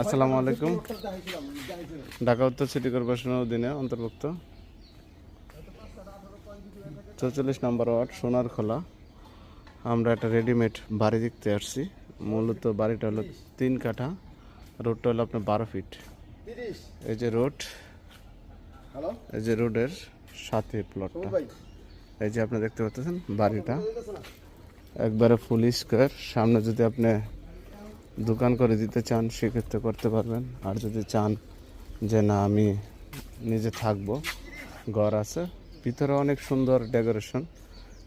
আসসালামু আলাইকুম। ঢাকা উত্তর সিটি কর্পোরেশনের অধীনে অন্তর্ভুক্ত। চৌচল্লিশ নম্বর ওয়ার্ড, সোনার খোলা। আমরা একটা রেডিমেড বাড়ি দেখতে আসছি। মূলত বাড়িটা হলো তিন কাঠা। রোডটা হলো আপনার বারো ফিট এই যে রোড, এই যে রোডের সাথে প্লটটা এই যে আপনি দেখতে পাচ্ছেন বাড়িটা। একবারে ফুল স্কোয়ার সামনে যদি আপনি দোকান করে দিতে চান, সেক্ষেত্রে করতে পারবেন। আর যদি চান যে না, আমি নিজে থাকব, ঘর আছে, ভিতরে অনেক সুন্দর ডেকোরেশন,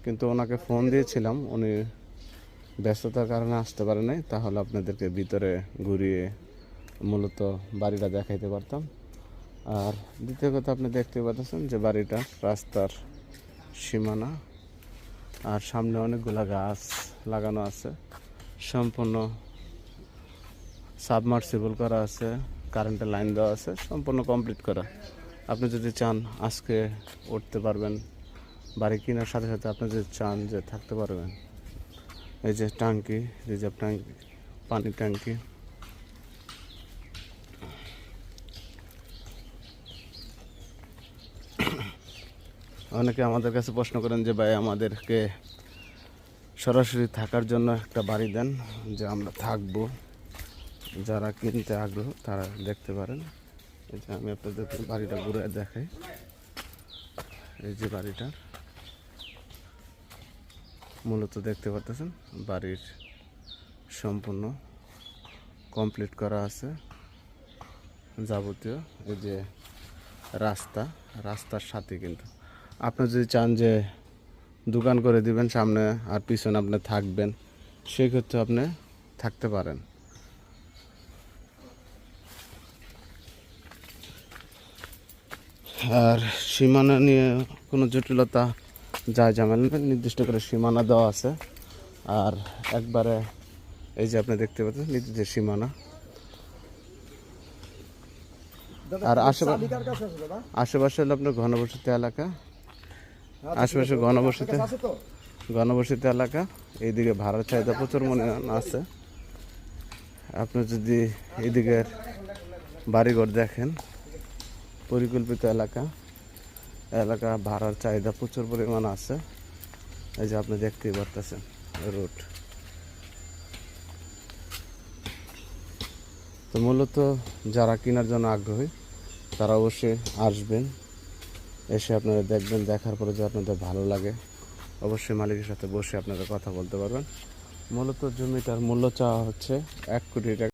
কিন্তু ওনাকে ফোন দিয়েছিলাম, উনি ব্যস্ততার কারণে আসতে পারে নাই, তাহলে আপনাদেরকে ভিতরে ঘুরিয়ে মূলত বাড়িটা দেখাইতে পারতাম। আর দ্বিতীয় কথা, আপনি দেখতে পাচ্ছেন যে বাড়িটা রাস্তার সীমানা, আর সামনে অনেকগুলা গাছ লাগানো আছে, সম্পূর্ণ সাবমার্সিবল করা আছে, কারেন্টের লাইন দেওয়া আছে, সম্পূর্ণ কমপ্লিট করা। আপনি যদি চান আজকে উঠতে পারবেন, বাড়ি কেনার সাথে সাথে আপনি যদি চান যে থাকতে পারবেন। এই যে ট্যাঙ্কি, রিজার্ভ ট্যাঙ্কি পানির ট্যাঙ্কি। অনেকে আমাদের কাছে প্রশ্ন করেন যে, ভাই, আমাদেরকে সরাসরি থাকার জন্য একটা বাড়ি দেন, যে আমরা থাকব। যারা কিনতে আগ্রহ, তারা দেখতে পারেন। এই যে আমি আপনাদের বাড়িটা ঘুরে দেখাই। এই যে বাড়িটা। মূলত দেখতে পারতেছেন, বাড়ির সম্পূর্ণ কমপ্লিট করা আছে। যাবতীয় এই যে রাস্তা, রাস্তার সাথে কিন্তু। আপনি যদি চান যে দোকান করে দিবেন, সামনে আর পিছনে আপনি থাকবেন, সেক্ষেত্রে আপনি থাকতে পারেন। আর সীমানা নিয়ে কোনো জটিলতা যা ঝামেলা নেই, নির্দিষ্ট করে সীমানা দেওয়া আছে। আর একবারে এই যে আপনি দেখতে পাচ্ছেন নির্দিষ্ট সীমানা। আর আশেপাশে আশেপাশে হলো আপনার ঘনবসতি এলাকা। হ্যাঁ, আশেপাশে ঘনবসতি ঘনবসতি এলাকা। এইদিকে ভাড়ার চাহিদা প্রচুর মনে আছে। আপনি যদি এইদিকের বাড়িঘর দেখেন পরিকল্পিত এলাকা। এলাকা ভাড়ার চাহিদা প্রচুর পরিমাণ আছে। এই যে আপনি দেখতেই পারতেছেন রোড। তো মূলত যারা কেনার জন্য আগ্রহী, তারা অবশ্যই আসবেন। এসে আপনারা দেখবেন, দেখার পরে যদি আপনাদের ভালো লাগে, অবশ্যই মালিকের সাথে বসে আপনারা কথা বলতে পারবেন। মূলত জমিটার মূল্য চাওয়া হচ্ছে এক কোটি টাকা।